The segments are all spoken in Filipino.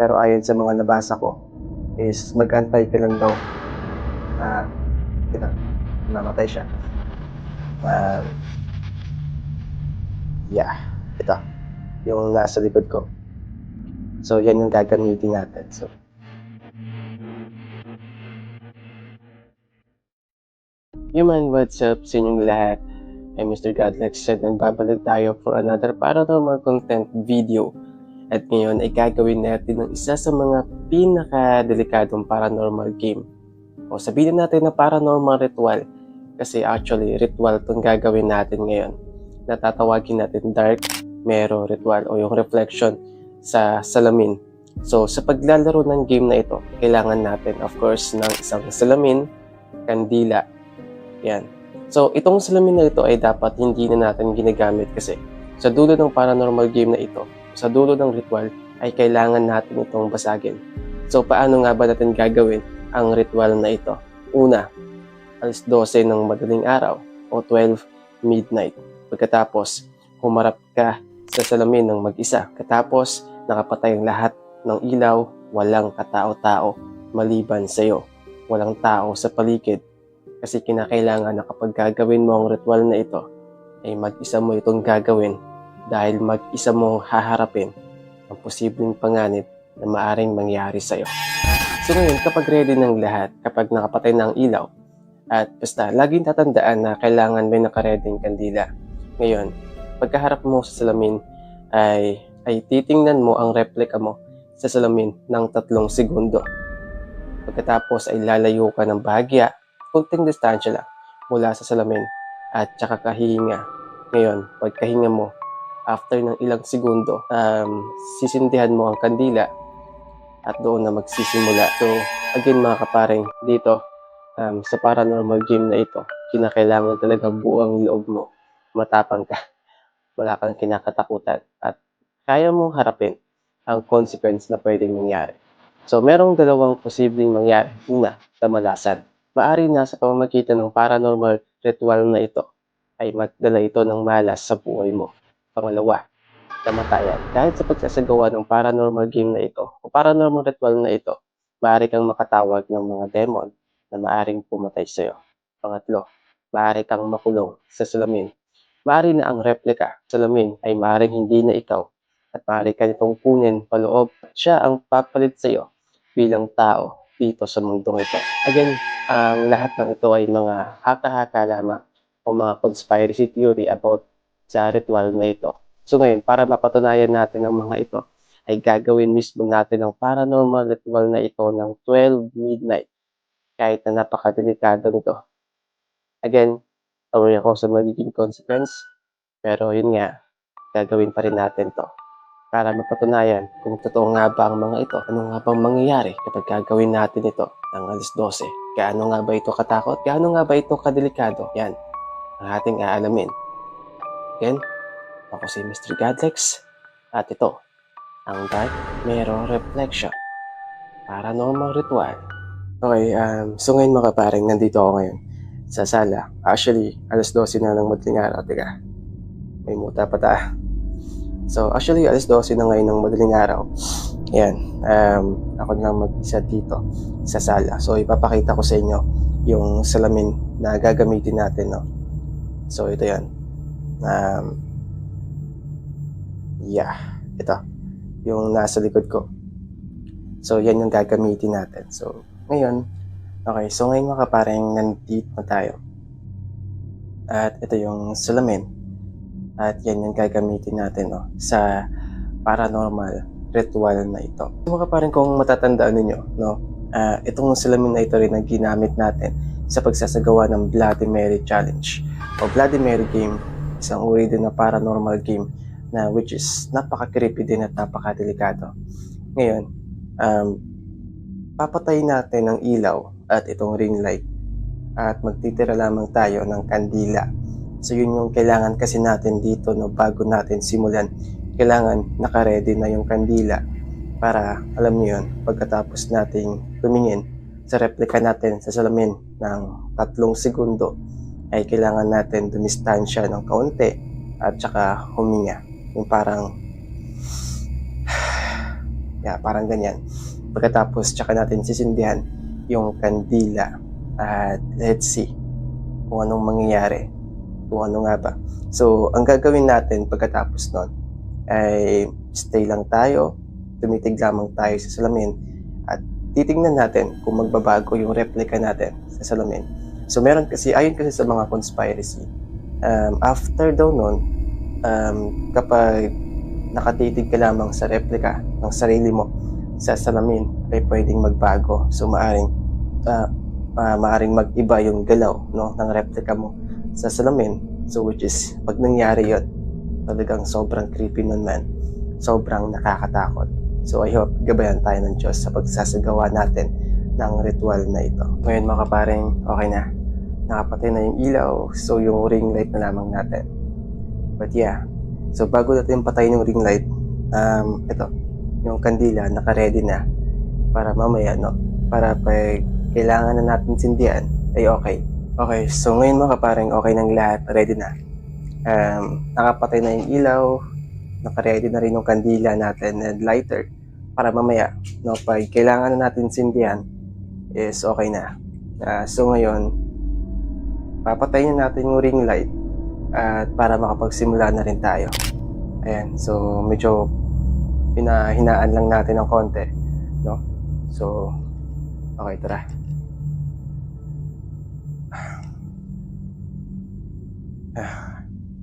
Pero ayon sa mga nabasa ko, is mag-antay ka lang daw. Ah, ito, namatay siya. Ah, yeah, ito. Yung nasa likod ko. So, yan yung gagamitin natin. So, Human, what's up sa inyong lahat? I'm Mr. Godlex at nagbabalik tayo for another paranormal content video. At ngayon ay gagawin natin ang isa sa mga pinaka-delikadong paranormal game. O sabihin natin na paranormal ritual kasi actually ritual itong gagawin natin ngayon. Natatawagin natin dark mirror ritual o yung reflection sa salamin. So sa paglalaro ng game na ito, kailangan natin of course ng isang salamin, kandila, yan. So, itong salamin na ito ay dapat hindi na natin ginagamit kasi sa dulo ng paranormal game na ito, sa dulo ng ritual, ay kailangan natin itong basagin. So, paano nga ba natin gagawin ang ritual na ito? Una, alas 12 ng madaling araw o 12 midnight. Pagkatapos, humarap ka sa salamin ng mag-isa. Katapos, nakapatay ang lahat ng ilaw, walang katao-tao maliban sa iyo. Walang tao sa paligid kasi kinakailangan na kapag gagawin mo ang ritual na ito, ay mag-isa mo itong gagawin dahil mag-isa mong haharapin ang posibleng panganib na maaring mangyari sa'yo. So ngayon, kapag ready ng lahat, kapag nakapatay na ang ilaw, at basta, laging tatandaan na kailangan may nakareding kandila. Ngayon, pagkaharap mo sa salamin, ay, ay titingnan mo ang replika mo sa salamin ng tatlong segundo. Pagkatapos ay lalayo ka ng bahagya kunting distansya lang mula sa salamin at tsaka kahinga. Ngayon, pagkahinga mo, after ng ilang segundo, um, sisindihan mo ang kandila at doon na magsisimula. So, again mga kaparing, dito, um, sa paranormal game na ito, kinakailangan talaga buong loob mo. Matapang ka. Wala kang kinakatakutan. At kaya mong harapin ang consequence na pwedeng mangyari. So, merong dalawang posibleng mangyari. Una, kamalasan Maari na sa pamamagitan ng paranormal ritual na ito ay magdala ito ng malas sa buhay mo. Pangalawa, kamatayan. Dahil sa pagsasagawa ng paranormal game na ito o paranormal ritual na ito, maaari kang makatawag ng mga demon na maaring pumatay sa iyo. Pangatlo, maaari kang makulong sa salamin. Maaari na ang replika sa salamin ay maaaring hindi na ikaw at maaari ka nitong kunin paloob siya ang papalit sa iyo bilang tao dito sa mundong ito. Again, ang lahat ng ito ay mga haka-haka lamang o mga conspiracy theory about sa ritual na ito. So ngayon, para mapatunayan natin ang mga ito, ay gagawin mismo natin ang paranormal ritual na ito ng 12 midnight kahit na napakadelikado nito. Again, aware ako sa magiging consequence, pero yun nga, gagawin pa rin natin to para mapatunayan kung totoo nga ba ang mga ito. Ano nga bang mangyayari kapag gagawin natin ito ng alas 12? Gaano nga ba ito katakot? Gaano nga ba ito kadelikado? Yan, ang ating aalamin. Again, ako si Mr. Godlex at ito, ang Dark Mirror Reflection. Paranormal Ritual. Okay, um, so ngayon mga paring, nandito ako ngayon sa sala. Actually, alas 12 na ng madaling araw. Teka, may muta pa ta. So, actually, alas 12 na ngayon ng madaling araw. Yan. Um, ako lang mag-isa dito sa sala. So, ipapakita ko sa inyo yung salamin na gagamitin natin, no? So, ito yan. Um, yeah. Ito. Yung nasa likod ko. So, yan yung gagamitin natin. So, ngayon, okay. So, ngayon mga parang nandito na tayo. At ito yung salamin at yan yung gagamitin natin no, sa paranormal ritual na ito. Mga parang kung matatandaan ninyo, no, uh, itong salamin na ito rin ang ginamit natin sa pagsasagawa ng Bloody Mary Challenge o Bloody Mary game, isang uri din na paranormal game na which is napaka-creepy din at napaka-delikado. Ngayon, um, papatayin natin ang ilaw at itong ring light at magtitira lamang tayo ng kandila So yun yung kailangan kasi natin dito no, bago natin simulan. Kailangan nakaredy na yung kandila para alam niyo yun pagkatapos nating tumingin sa replika natin sa salamin ng tatlong segundo ay kailangan natin dumistansya ng kaunti at saka huminga. Yung parang Yeah, parang ganyan. Pagkatapos, tsaka natin sisindihan yung kandila. At let's see kung anong mangyayari. Kung ano nga ba. So, ang gagawin natin pagkatapos nun ay stay lang tayo, tumitig lamang tayo sa salamin at titingnan natin kung magbabago yung replica natin sa salamin. So, meron kasi, ayon kasi sa mga conspiracy, um, after daw nun, um, kapag nakatitig ka lamang sa replica ng sarili mo sa salamin ay pwedeng magbago. So maaring uh, uh, maaring mag-iba yung galaw no ng replica mo sa salamin. So which is pag nangyari 'yon, talagang sobrang creepy nun man. Sobrang nakakatakot. So I hope gabayan tayo ng Diyos sa pagsasagawa natin ng ritual na ito. Ngayon mga kaparing, okay na. Nakapatay na yung ilaw, so yung ring light na lamang natin. But yeah, So bago natin patayin yung ring light, um, ito, yung kandila naka-ready na para mamaya, no? Para pag kailangan na natin sindihan, ay okay. Okay, so ngayon mga kapareng okay ng lahat, ready na. Um, nakapatay na yung ilaw, naka-ready na rin yung kandila natin and lighter para mamaya, no, pag kailangan na natin sindihan, is okay na. Uh, so ngayon, papatayin natin yung ring light at para makapagsimula na rin tayo. Ayan, so medyo pinahinaan lang natin ng konti, no? So, okay, tara.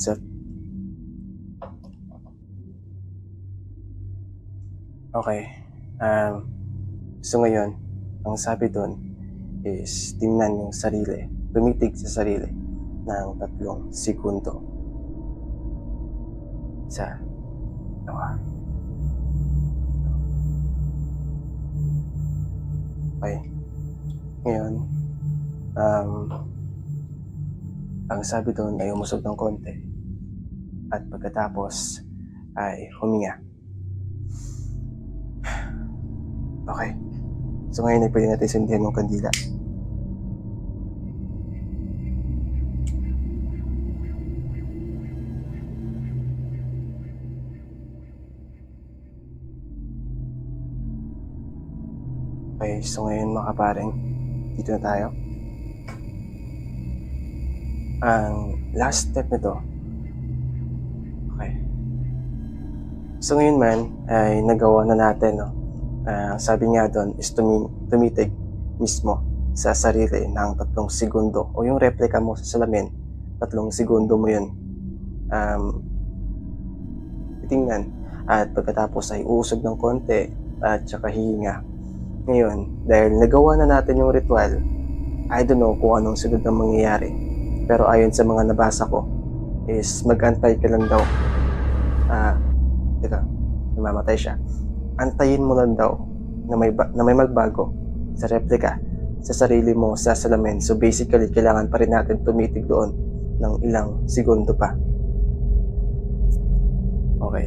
So, okay. Um, so ngayon, ang sabi doon is tingnan yung sarili, tumitig sa sarili ng tatlong segundo. Isa, dalawa, Okay. Ngayon, um, ang sabi doon ay umusog ng konti. At pagkatapos ay huminga. Okay. So ngayon ay pwede natin sundihan ng kandila. Okay, so ngayon mga kaparing, dito na tayo. Ang last step nito, okay. So ngayon man, ay nagawa na natin, no? Uh, sabi nga doon is tumi tumitig mismo sa sarili ng tatlong segundo o yung replica mo sa salamin, tatlong segundo mo yun um, titingnan at pagkatapos ay uusog ng konti at saka hihinga ngayon, dahil nagawa na natin yung ritual, I don't know kung anong sunod na mangyayari. Pero ayon sa mga nabasa ko, is mag-antay ka lang daw. Ah, uh, teka, namamatay siya. Antayin mo lang daw na may, na may magbago sa replica sa sarili mo sa salamin. So basically, kailangan pa rin natin tumitig doon ng ilang segundo pa. Okay.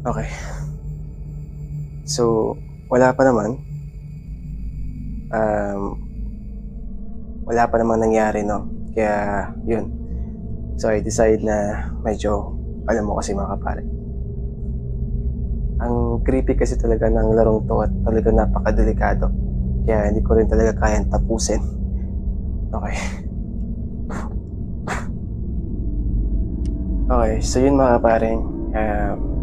Okay. So, wala pa naman. Um, wala pa namang nangyari, no? Kaya, yun. So, I decide na medyo, alam mo kasi mga kapare. Ang creepy kasi talaga ng larong to at talaga napakadelikado. Kaya hindi ko rin talaga kayang tapusin. Okay. Okay, so yun mga kaparing. Um,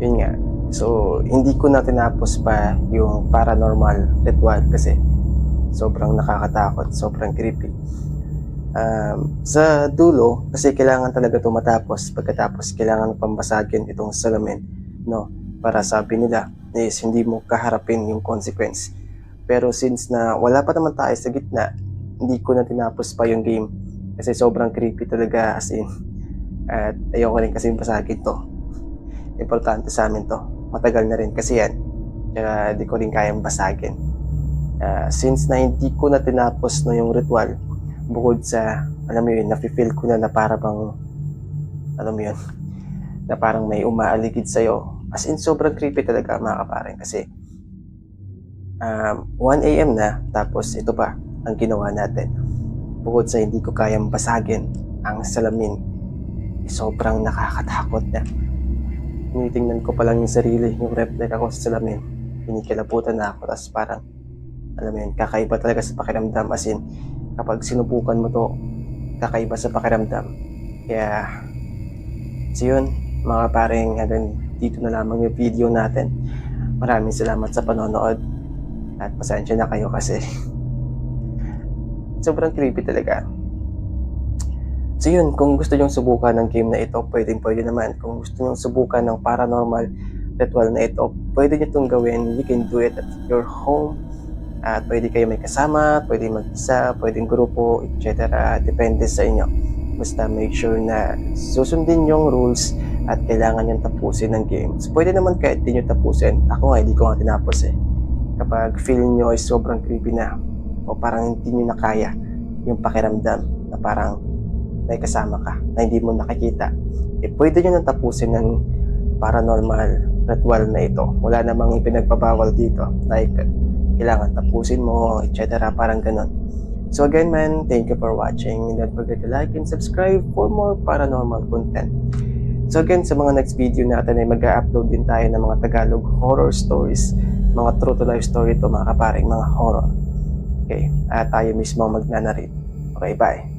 yun nga. So, hindi ko na tinapos pa yung paranormal ritual kasi sobrang nakakatakot, sobrang creepy. Um, sa dulo, kasi kailangan talaga ito matapos. Pagkatapos, kailangan pambasagin itong salamin, no? Para sabi nila, is hindi mo kaharapin yung consequence. Pero since na wala pa naman tayo sa gitna, hindi ko na tinapos pa yung game. Kasi sobrang creepy talaga as in. At ayoko rin kasi basagin to importante sa amin to. Matagal na rin kasi yan. Kaya di ko rin kayang basagin. Uh, since na hindi ko na tinapos no yung ritual, bukod sa, alam mo yun, nafe-feel ko na na para bang, alam mo yun, na parang may umaaligid sa'yo. As in, sobrang creepy talaga mga kaparing kasi um, 1 a.m. na tapos ito pa ang ginawa natin. Bukod sa hindi ko kayang basagin ang salamin, sobrang nakakatakot na. Tinitingnan ko pa lang yung sarili, yung replica ko sa salamin. Pinikilabutan na ako, tapos parang, alam mo yun, kakaiba talaga sa pakiramdam. As in, kapag sinubukan mo to, kakaiba sa pakiramdam. Kaya, so yun, mga paring, hanggang dito na lamang yung video natin. Maraming salamat sa panonood. At pasensya na kayo kasi sobrang creepy talaga. So yun, kung gusto nyong subukan ng game na ito, pwedeng pwede naman. Kung gusto nyong subukan ng paranormal ritual na ito, pwede nyo itong gawin. You can do it at your home. At pwede kayo may kasama, pwede mag-isa, pwedeng grupo, etc. Depende sa inyo. Basta make sure na susundin yung rules at kailangan yung tapusin ng game. So, pwede naman kahit di nyo tapusin. Ako nga, hindi ko nga tinapos eh. Kapag feel nyo is sobrang creepy na o parang hindi nyo na kaya yung pakiramdam na parang may kasama ka na hindi mo nakikita, eh pwede nyo nang tapusin ng paranormal ritual na ito. Wala namang ipinagbabawal dito. Like, kailangan tapusin mo, etc. Parang ganun. So again man, thank you for watching. Don't forget to like and subscribe for more paranormal content. So again, sa mga next video natin ay mag-upload din tayo ng mga Tagalog horror stories. Mga true to life story to mga kaparing mga horror. Okay, at tayo mismo ang magnanarrate. Okay, bye.